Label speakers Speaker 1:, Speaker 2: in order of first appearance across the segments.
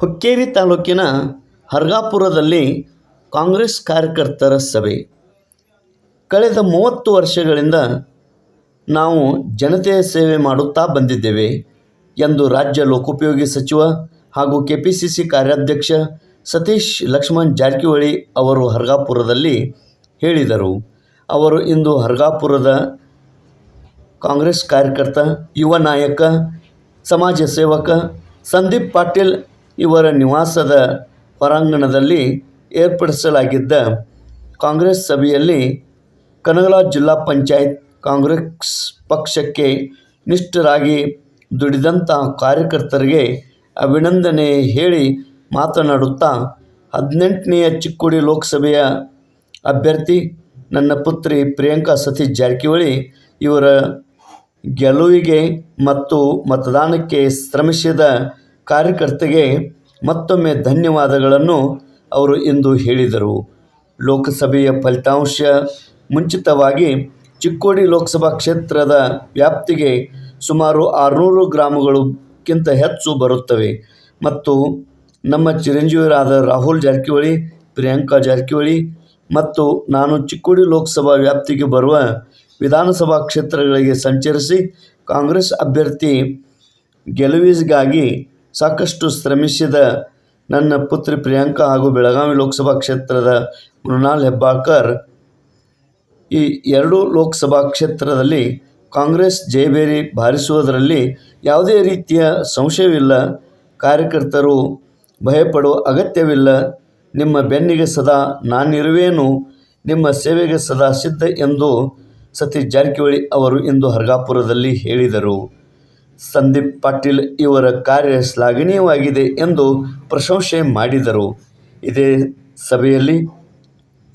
Speaker 1: ಹುಕ್ಕೇರಿ ತಾಲೂಕಿನ ಹರ್ಗಾಪುರದಲ್ಲಿ ಕಾಂಗ್ರೆಸ್ ಕಾರ್ಯಕರ್ತರ ಸಭೆ. ಕಳೆದ ಮೂವತ್ತು ವರ್ಷಗಳಿಂದ ನಾವು ಜನತೆಯ ಸೇವೆ ಮಾಡುತ್ತಾ ಬಂದಿದ್ದೇವೆ ಎಂದು ರಾಜ್ಯ ಲೋಕೋಪಯೋಗಿ ಸಚಿವ ಹಾಗೂ ಕೆ ಪಿ ಸಿ ಸಿ ಕಾರ್ಯಾಧ್ಯಕ್ಷ ಸತೀಶ್ ಲಕ್ಷ್ಮಣ್ ಜಾರಕಿಹೊಳಿ ಅವರು ಹರ್ಗಾಪುರದಲ್ಲಿ ಹೇಳಿದರು. ಅವರು ಇಂದು ಹರ್ಗಾಪುರದ ಕಾಂಗ್ರೆಸ್ ಕಾರ್ಯಕರ್ತ, ಯುವ ನಾಯಕ, ಸಮಾಜ ಸೇವಕ ಸಂದೀಪ್ ಪಾಟೀಲ್ ಇವರ ನಿವಾಸದ ಹೊರಾಂಗಣದಲ್ಲಿ ಏರ್ಪಡಿಸಲಾಗಿದ್ದ ಕಾಂಗ್ರೆಸ್ ಸಭೆಯಲ್ಲಿ ಕನಗಲ ಜಿಲ್ಲಾ ಪಂಚಾಯತ್ ಕಾಂಗ್ರೆಸ್ ಪಕ್ಷಕ್ಕೆ ನಿಷ್ಠರಾಗಿ ದುಡಿದಂಥ ಕಾರ್ಯಕರ್ತರಿಗೆ ಅಭಿನಂದನೆ ಹೇಳಿ ಮಾತನಾಡುತ್ತಾ ಹದಿನೆಂಟನೆಯ ಚಿಕ್ಕೋಡಿ ಲೋಕಸಭೆಯ ಅಭ್ಯರ್ಥಿ ನನ್ನ ಪುತ್ರಿ ಪ್ರಿಯಾಂಕಾ ಸತೀಶ್ ಜಾರಕಿಹೊಳಿ ಇವರ ಗೆಲುವಿಗೆ ಮತ್ತು ಮತದಾನಕ್ಕೆ ಶ್ರಮಿಸಿದ ಕಾರ್ಯಕರ್ತರಿಗೆ ಮತ್ತೊಮ್ಮೆ ಧನ್ಯವಾದಗಳನ್ನು ಅವರು ಇಂದು ಹೇಳಿದರು. ಲೋಕಸಭೆಯ ಫಲಿತಾಂಶ ಮುಂಚಿತವಾಗಿ ಚಿಕ್ಕೋಡಿ ಲೋಕಸಭಾ ಕ್ಷೇತ್ರದ ವ್ಯಾಪ್ತಿಗೆ ಸುಮಾರು ಆರುನೂರು ಗ್ರಾಮಗಳಿಗಿಂತ ಹೆಚ್ಚು ಬರುತ್ತವೆ. ಮತ್ತು ನಮ್ಮ ಚಿರಂಜೀವಿರಾದ ರಾಹುಲ್ ಜಾರಕಿಹೊಳಿ, ಪ್ರಿಯಾಂಕಾ ಜಾರಕಿಹೊಳಿ ಮತ್ತು ನಾನು ಚಿಕ್ಕೋಡಿ ಲೋಕಸಭಾ ವ್ಯಾಪ್ತಿಗೆ ಬರುವ ವಿಧಾನಸಭಾ ಕ್ಷೇತ್ರಗಳಿಗೆ ಸಂಚರಿಸಿ ಕಾಂಗ್ರೆಸ್ ಅಭ್ಯರ್ಥಿ ಗೆಲುವಿಗಾಗಿ ಸಾಕಷ್ಟು ಶ್ರಮಿಸಿದ ನನ್ನ ಪುತ್ರಿ ಪ್ರಿಯಾಂಕಾ ಹಾಗೂ ಬೆಳಗಾವಿ ಲೋಕಸಭಾ ಕ್ಷೇತ್ರದ ಮೃಣಾಲ್ ಹೆಬ್ಬಾಕರ್ ಈ ಎರಡೂ ಲೋಕಸಭಾ ಕ್ಷೇತ್ರದಲ್ಲಿ ಕಾಂಗ್ರೆಸ್ ಜಯಬೇರಿ ಬಾರಿಸುವುದರಲ್ಲಿ ಯಾವುದೇ ರೀತಿಯ ಸಂಶಯವಿಲ್ಲ. ಕಾರ್ಯಕರ್ತರು ಭಯಪಡುವ ಅಗತ್ಯವಿಲ್ಲ. ನಿಮ್ಮ ಬೆನ್ನಿಗೆ ಸದಾ ನಾನಿರುವೇನು, ನಿಮ್ಮ ಸೇವೆಗೆ ಸದಾ ಸಿದ್ಧ ಎಂದು ಸತೀಶ್ ಜಾರಕಿಹೊಳಿ ಅವರು ಇಂದು ಹರ್ಗಾಪುರದಲ್ಲಿ ಹೇಳಿದರು. ಸಂದೀಪ್ ಪಾಟೀಲ್ ಇವರ ಕಾರ್ಯ ಶ್ಲಾಘನೀಯವಾಗಿದೆ ಎಂದು ಪ್ರಶಂಸೆ ಮಾಡಿದರು. ಇದೇ ಸಭೆಯಲ್ಲಿ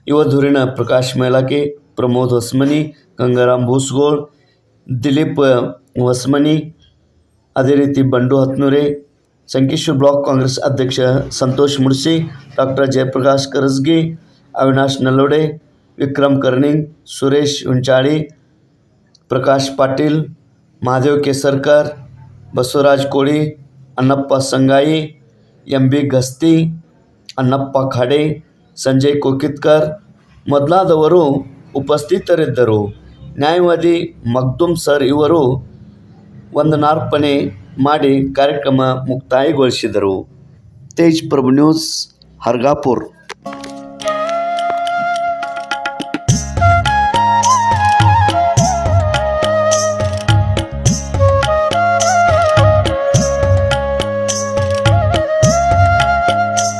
Speaker 1: ಯುವಧುರಿನ ಪ್ರಕಾಶ್ ಮೇಲಾಕೆ ಪ್ರಮೋದ್ ಹೊಸ್ಮನಿ, ಗಂಗಾರಾಮ್ ಭೂಸ್ಗೋಳ್, ದಿಲೀಪ್ ಹೊಸ್ಮನಿ ಅದೇ ರೀತಿ ಬಂಡು ಹತ್ನೂರೆ ಸಂಕೇಶ್ವರ್ ಬ್ಲಾಕ್ ಕಾಂಗ್ರೆಸ್ ಅಧ್ಯಕ್ಷ Santosh Mudsi, doctor Jayaprakash Karasgi, Avinash Nallode, Vikram Karning, Suresh Hunchali, Prakash Patil Mahadev Kesarkar, Basavaraj Koli, Annappa Sangai, M B Gasti, Annappa Khade, Sanjay Kokitkar ಮೊದಲಾದವರು ಉಪಸ್ಥಿತರಿದ್ದರು. ನ್ಯಾಯವಾದಿ ಮಗ್ದುಮ್ ಸರ್ ಇವರು ವಂದನಾರ್ಪಣೆ ಮಾಡಿ ಕಾರ್ಯಕ್ರಮ ಮುಕ್ತಾಯಗೊಳಿಸಿದರು. ತೇಜ್ ಪ್ರಭು ನ್ಯೂಸ್ ಹರ್ಗಾಪುರ್